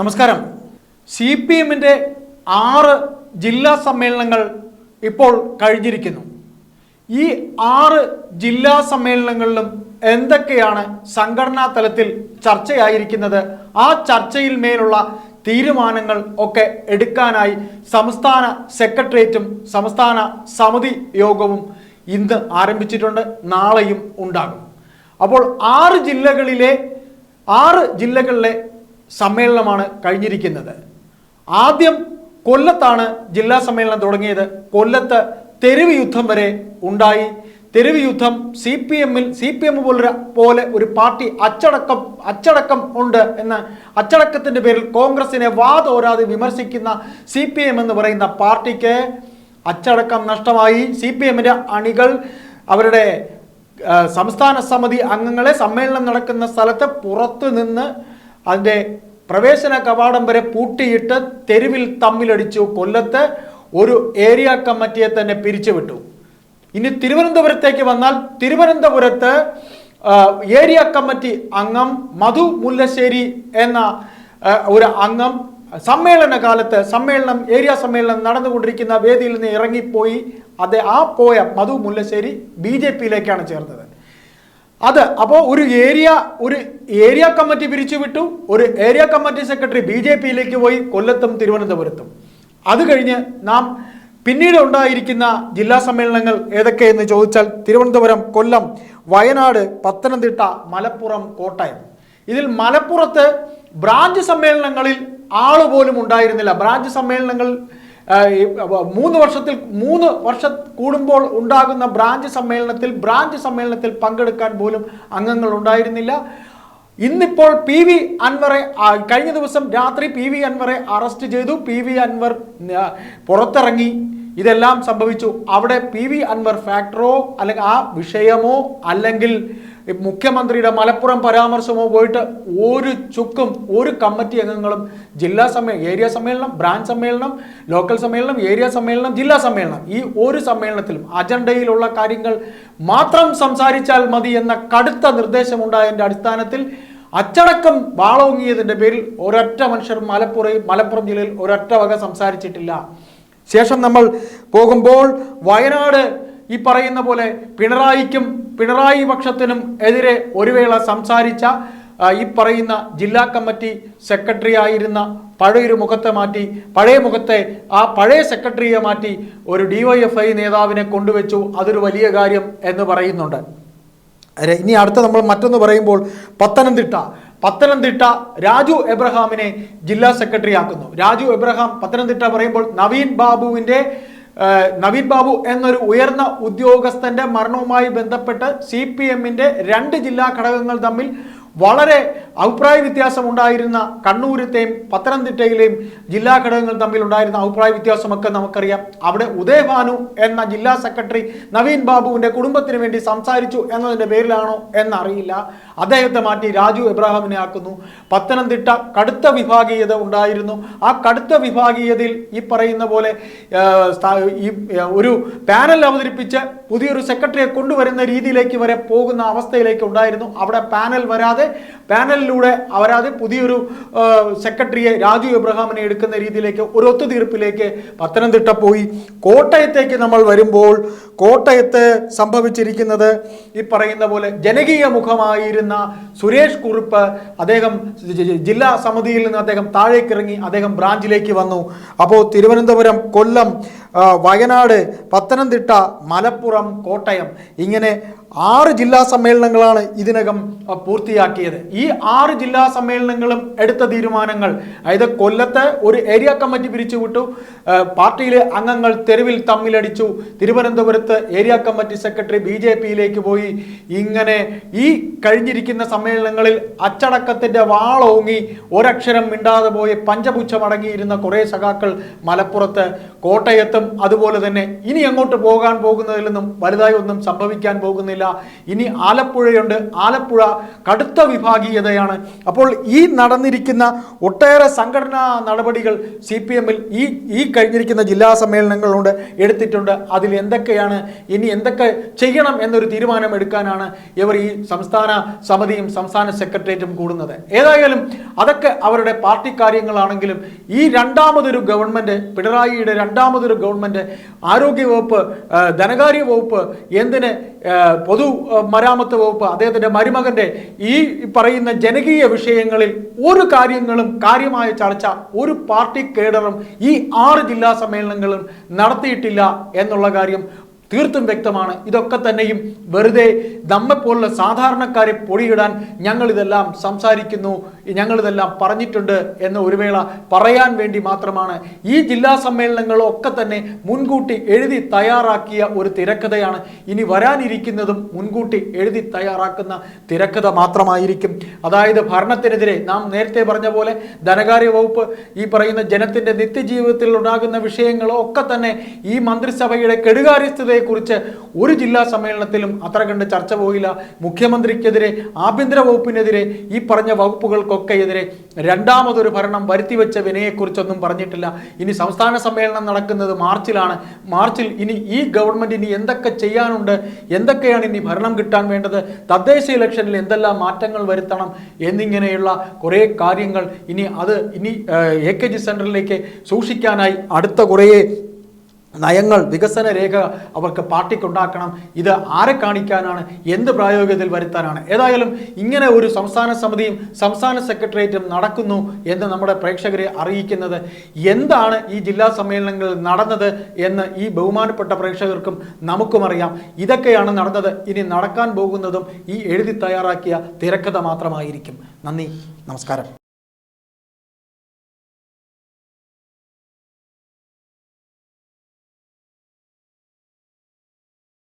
നമസ്കാരം. C P എമ്മിന്റെ ആറ് ജില്ലാ സമ്മേളനങ്ങൾ ഇപ്പോൾ കഴിഞ്ഞിരിക്കുന്നു. ഈ ആറ് ജില്ലാ സമ്മേളനങ്ങളിലും എന്തൊക്കെയാണ് സംഘടനാ തലത്തിൽ ചർച്ചയായിരിക്കുന്നത്? ആ ചർച്ചയിൽ മേലുള്ള തീരുമാനങ്ങൾ ഒക്കെ എടുക്കാനായി സംസ്ഥാന സെക്രട്ടേറിയറ്റും സംസ്ഥാന സമിതി യോഗവും ഇന്ന് ആരംഭിച്ചിട്ടുണ്ട്. നാളെയും ഉണ്ടാകും. അപ്പോൾ ആറ് ജില്ലകളിലെ ആറ് ജില്ലകളിലെ സമ്മേളനമാണ് കഴിഞ്ഞിരിക്കുന്നത്. ആദ്യം കൊല്ലത്താണ് ജില്ലാ സമ്മേളനം തുടങ്ങിയത്. കൊല്ലത്ത് തെരുവ് യുദ്ധം വരെ ഉണ്ടായി. തെരുവ് യുദ്ധം സി പി എമ്മിൽ സി പി എം പോലെ പോലെ ഒരു പാർട്ടി അച്ചടക്കം അച്ചടക്കം ഉണ്ട് എന്ന് അച്ചടക്കത്തിന്റെ പേരിൽ കോൺഗ്രസിനെ വാതോരാതെ വിമർശിക്കുന്ന സി പി എം എന്ന് പറയുന്ന പാർട്ടിക്ക് അച്ചടക്കം നഷ്ടമായി. സി പി എമ്മിന്റെ അണികൾ അവരുടെ സംസ്ഥാന സമിതി അംഗങ്ങളെ സമ്മേളനം നടക്കുന്ന സ്ഥലത്ത് പുറത്തു നിന്ന് അതിന്റെ പ്രവേശന കവാടം വരെ പൂട്ടിയിട്ട് തെരുവിൽ തമ്മിലടിച്ചു കൊല്ലത്ത് ഒരു ഏരിയ കമ്മിറ്റിയെ തന്നെ പിരിച്ചുവിട്ടു. ഇനി തിരുവനന്തപുരത്തേക്ക് വന്നാൽ തിരുവനന്തപുരത്ത് ഏരിയ കമ്മിറ്റി അംഗം മധു മുല്ലശ്ശേരി എന്ന ഒരു അംഗം സമ്മേളന കാലത്ത് സമ്മേളനം ഏരിയ സമ്മേളനം നടന്നുകൊണ്ടിരിക്കുന്ന വേദിയിൽ നിന്ന് ഇറങ്ങിപ്പോയി. അത് ആ പോയ മധു മുല്ലശ്ശേരി ബി ജെ പിയിലേക്കാണ് ചേർന്നത്. അത് അപ്പോൾ ഒരു ഏരിയ ഒരു ഏരിയ കമ്മിറ്റി പിരിച്ചു വിട്ടു. ഒരു area committee secretary B J പിയിലേക്ക് പോയി കൊല്ലത്തും തിരുവനന്തപുരത്തും. അത് കഴിഞ്ഞ് നാം പിന്നീട് ഉണ്ടായിരിക്കുന്ന ജില്ലാ സമ്മേളനങ്ങൾ ഏതൊക്കെയെന്ന് ചോദിച്ചാൽ തിരുവനന്തപുരം കൊല്ലം വയനാട് പത്തനംതിട്ട മലപ്പുറം കോട്ടയം. ഇതിൽ മലപ്പുറത്ത് ബ്രാഞ്ച് സമ്മേളനങ്ങളിൽ ആൾ പോലും ഉണ്ടായിരുന്നില്ല. ബ്രാഞ്ച് സമ്മേളനങ്ങൾ മൂന്ന് വർഷത്തിൽ മൂന്ന് വർഷ കൂടുമ്പോൾ ഉണ്ടാകുന്ന ബ്രാഞ്ച് സമ്മേളനത്തിൽ ബ്രാഞ്ച് സമ്മേളനത്തിൽ പങ്കെടുക്കാൻ പോലും അംഗങ്ങൾ ഉണ്ടായിരുന്നില്ല. ഇന്നിപ്പോൾ പി വി അൻവറെ കഴിഞ്ഞ ദിവസം രാത്രി പി വി അൻവറെ അറസ്റ്റ് ചെയ്തു. പി വി അൻവർ പുറത്തിറങ്ങി. ഇതെല്ലാം സംഭവിച്ചു. അവിടെ പി വി അൻവർ ഫാക്ടറോ അല്ലെങ്കിൽ ആ വിഷയമോ അല്ലെങ്കിൽ മുഖ്യമന്ത്രിയുടെ മലപ്പുറം പരാമർശമോ പോയിട്ട് ഒരു ചുക്കും ഒരു കമ്മിറ്റി അംഗങ്ങളും ജില്ലാ സമ്മേളനം ഏരിയ സമ്മേളനം ബ്രാഞ്ച് സമ്മേളനം ലോക്കൽ സമ്മേളനം ഏരിയ സമ്മേളനം ജില്ലാ സമ്മേളനം ഈ ഒരു സമ്മേളനത്തിലും അജണ്ടയിലുള്ള കാര്യങ്ങൾ മാത്രം സംസാരിച്ചാൽ മതി എന്ന കടുത്ത നിർദ്ദേശമുണ്ടായതിന്റെ അടിസ്ഥാനത്തിൽ അച്ചടക്കം വാളോങ്ങിയതിന്റെ പേരിൽ ഒരൊറ്റ മനുഷ്യർ മലപ്പുറം മലപ്പുറം ജില്ലയിൽ ഒരൊറ്റ വക സംസാരിച്ചിട്ടില്ല. ശേഷം നമ്മൾ പോകുമ്പോൾ വയനാട് ഈ പറയുന്ന പോലെ പിണറായിക്കും പിണറായി പക്ഷത്തിനും എതിരെ ഒരു വേള സംസാരിച്ച ഈ പറയുന്ന ജില്ലാ കമ്മിറ്റി സെക്രട്ടറി ആയിരുന്ന പഴയൊരു മുഖത്തെ മാറ്റി പഴയ മുഖത്തെ ആ പഴയ സെക്രട്ടറിയെ മാറ്റി ഒരു ഡിവൈഎഫ്ഐ നേതാവിനെ കൊണ്ടുവച്ചു. അതൊരു വലിയ കാര്യം എന്ന് പറയുന്നുണ്ട്. ഇനി അടുത്ത നമ്മൾ മറ്റൊന്ന് പറയുമ്പോൾ പത്തനംതിട്ട. പത്തനംതിട്ട രാജു എബ്രഹാമിനെ ജില്ലാ സെക്രട്ടറി ആക്കുന്നു രാജു എബ്രഹാം പത്തനംതിട്ട പറയുമ്പോൾ നവീൻ ബാബുവിന്റെ നവീൻ ബാബു എന്നൊരു ഉയർന്ന ഉദ്യോഗസ്ഥന്റെ മരണവുമായി ബന്ധപ്പെട്ട് സി പി എമ്മിന്റെ രണ്ട് ജില്ലാ ഘടകങ്ങൾ തമ്മിൽ വളരെ അഭിപ്രായ വ്യത്യാസം ഉണ്ടായിരുന്ന കണ്ണൂരത്തെയും പത്തനംതിട്ടയിലെയും ജില്ലാ ഘടകങ്ങൾ തമ്മിൽ ഉണ്ടായിരുന്ന അഭിപ്രായ വ്യത്യാസമൊക്കെ നമുക്കറിയാം. അവിടെ ഉദയഭാനു എന്ന ജില്ലാ സെക്രട്ടറി നവീൻ ബാബുവിന്റെ കുടുംബത്തിന് വേണ്ടി സംസാരിച്ചു എന്നതിന്റെ പേരിലാണോ എന്നറിയില്ല. അദ്ദേഹത്തെ മാറ്റി രാജു എബ്രാഹിമിനെ ആക്കുന്നു. പത്തനംതിട്ട കടുത്ത വിഭാഗീയത ഉണ്ടായിരുന്നു. ആ കടുത്ത വിഭാഗീയതയിൽ ഈ പറയുന്ന പോലെ ഈ ഒരു പാനൽ അവതരിപ്പിച്ച് പുതിയൊരു സെക്രട്ടറിയെ കൊണ്ടുവരുന്ന രീതിയിലേക്ക് വരെ പോകുന്ന അവസ്ഥയിലേക്ക് ഉണ്ടായിരുന്നു. അവിടെ പാനൽ വരാതെ പാനലിലൂടെ വരാതെ പുതിയൊരു സെക്രട്ടറിയെ രാജു എബ്രഹാമിനെ എടുക്കുന്ന രീതിയിലേക്ക് ഒരു ഒത്തുതീർപ്പിലേക്ക് പത്തനംതിട്ട പോയി. കോട്ടയത്തേക്ക് നമ്മൾ വരുമ്പോൾ കോട്ടയത്ത് സംഭവിച്ചിരിക്കുന്നത് ഈ പറയുന്ന പോലെ ജനകീയ മുഖമായിരുന്ന സുരേഷ് കുറുപ്പ് അദ്ദേഹം ജില്ലാ സമിതിയിൽ നിന്ന് അദ്ദേഹം താഴേക്കിറങ്ങി അദ്ദേഹം ബ്രാഞ്ചിലേക്ക് വന്നു. അപ്പോൾ തിരുവനന്തപുരം കൊല്ലം വയനാട് പത്തനംതിട്ട മലപ്പുറം കോട്ടയം ഇങ്ങനെ ആറ് ജില്ലാ സമ്മേളനങ്ങളാണ് ഇതിനകം പൂർത്തിയാക്കിയത്. ഈ ആറ് ജില്ലാ സമ്മേളനങ്ങളും എടുത്ത തീരുമാനങ്ങൾ അതായത് കൊല്ലത്തെ ഒരു ഏരിയ കമ്മിറ്റി പിരിച്ചുവിട്ടു പാർട്ടിയിലെ അംഗങ്ങൾ തെരുവിൽ തമ്മിലടിച്ചു തിരുവനന്തപുരത്ത് area committee secretary B J പിയിലേക്ക് പോയി. ഇങ്ങനെ ഈ കഴിഞ്ഞിരിക്കുന്ന സമ്മേളനങ്ങളിൽ അച്ചടക്കത്തിന്റെ വാളോങ്ങി ഒരക്ഷരം മിണ്ടാതെ പോയി പഞ്ചപുച്ഛമടങ്ങിയിരുന്ന കുറേ സഖാക്കൾ മലപ്പുറത്ത് കോട്ടയത്തും അതുപോലെ തന്നെ ഇനി അങ്ങോട്ട് പോകാൻ പോകുന്നതിൽ നിന്നും വലുതായി ഒന്നും സംഭവിക്കാൻ പോകുന്നില്ല. പാടില്ല ഇനി ആലപ്പുഴയുണ്ട്. ആലപ്പുഴ കടുത്ത വിഭാഗീയതയാണ്. അപ്പോൾ ഈ നടന്നിരിക്കുന്ന ഒട്ടേറെ സംഘടനാ നടപടികൾ സി പി എമ്മിൽ ഈ ഈ കഴിഞ്ഞിരിക്കുന്ന ജില്ലാ സമ്മേളനങ്ങളുണ്ട് എടുത്തിട്ടുണ്ട്. അതിൽ എന്തൊക്കെയാണ് ഇനി എന്തൊക്കെ ചെയ്യണം എന്നൊരു തീരുമാനം എടുക്കാനാണ് ഇവർ ഈ സംസ്ഥാന സമിതിയും സംസ്ഥാന സെക്രട്ടേറിയറ്റും കൂടുന്നത്. ഏതായാലും അതൊക്കെ അവരുടെ പാർട്ടി കാര്യങ്ങളാണെങ്കിലും ഈ രണ്ടാമതൊരു ഗവൺമെന്റ് പിണറായിയുടെ രണ്ടാമതൊരു ഗവൺമെന്റ് ആരോഗ്യവകുപ്പ് വകുപ്പ് ധനകാര്യ വകുപ്പ് എന്തിന് പൊതു മരാമത്ത് വകുപ്പ് അദ്ദേഹത്തിന്റെ മരുമകന്റെ ഈ പറയുന്ന ജനകീയ വിഷയങ്ങളിൽ ഒരു കാര്യങ്ങളും കാര്യമായ ചർച്ച ഒരു പാർട്ടി കേഡറും ഈ ആറ് ജില്ലാ സമ്മേളനങ്ങളും നടത്തിയിട്ടില്ല എന്നുള്ള കാര്യം തീർത്തും വ്യക്തമാണ്. ഇതൊക്കെ തന്നെയും വെറുതെ നമ്മെപ്പോലുള്ള സാധാരണക്കാരെ പൊടിയിടാൻ ഞങ്ങളിതെല്ലാം സംസാരിക്കുന്നു ഞങ്ങളിതെല്ലാം പറഞ്ഞിട്ടുണ്ട് എന്ന് ഒരു വേള പറയാൻ വേണ്ടി മാത്രമാണ്. ഈ ജില്ലാ സമ്മേളനങ്ങളൊക്കെ തന്നെ മുൻകൂട്ടി എഴുതി തയ്യാറാക്കിയ ഒരു തിരക്കഥയാണ്. ഇനി വരാനിരിക്കുന്നതും മുൻകൂട്ടി എഴുതി തയ്യാറാക്കുന്ന തിരക്കഥ മാത്രമായിരിക്കും. അതായത് ഭരണത്തിനെതിരെ നാം നേരത്തെ പറഞ്ഞ പോലെ ധനകാര്യ വകുപ്പ് ഈ പറയുന്ന ജനത്തിന്റെ നിത്യജീവിതത്തിൽ ഉണ്ടാകുന്ന വിഷയങ്ങളോ ഒക്കെ തന്നെ ഈ മന്ത്രിസഭയുടെ കെടുകാര്യസ്ഥതയെക്കുറിച്ച് ഒരു ജില്ലാ സമ്മേളനത്തിലും അത്ര കണ്ട് ചർച്ച പോയില്ല. മുഖ്യമന്ത്രിക്കെതിരെ ആഭ്യന്തര വകുപ്പിനെതിരെ ഈ പറഞ്ഞ വകുപ്പുകൾക്കൊക്കെ എതിരെ രണ്ടാമതൊരു ഭരണം വരുത്തിവെച്ച വിനയെക്കുറിച്ചൊന്നും പറഞ്ഞിട്ടില്ല. ഇനി സംസ്ഥാന സമ്മേളനം നടക്കുന്നത് മാർച്ചിലാണ്. മാർച്ചിൽ ഇനി ഈ ഗവൺമെന്റ് ഇനി എന്തൊക്കെ ചെയ്യാനുണ്ട് എന്തൊക്കെയാണ് ഇനി ഭരണം കിട്ടാൻ വേണ്ടത് തദ്ദേശ ഇലക്ഷനിൽ എന്തെല്ലാം മാറ്റങ്ങൾ വരുത്തണം എന്നിങ്ങനെയുള്ള കുറേ കാര്യങ്ങൾ ഇനി അത് ഇനി എ കെ ജി സെന്ററിലേക്ക് സൂക്ഷിക്കാനായി അടുത്ത കുറേ നയങ്ങൾ വികസന രേഖ അവർക്ക് പാർട്ടിക്കുണ്ടാക്കണം. ഇത് ആരെ കാണിക്കാനാണ്? എന്ത് പ്രായോഗികതയിൽ വരുത്താനാണ്? ഏതായാലും ഇങ്ങനെ ഒരു സംസ്ഥാന സമിതിയും സംസ്ഥാന സെക്രട്ടേറിയറ്റും നടക്കുന്നു എന്ന് നമ്മുടെ പ്രേക്ഷകരെ അറിയിക്കുന്നത് എന്താണ് ഈ ജില്ലാ സമ്മേളനങ്ങളിൽ നടന്നത് എന്ന് ഈ ബഹുമാനപ്പെട്ട പ്രേക്ഷകർക്കും നമുക്കും അറിയാം. ഇതൊക്കെയാണ് നടന്നത്. ഇനി നടക്കാൻ പോകുന്നതും ഈ എഴുതി തയ്യാറാക്കിയ തിരക്കഥ മാത്രമായിരിക്കും. നന്ദി. നമസ്കാരം.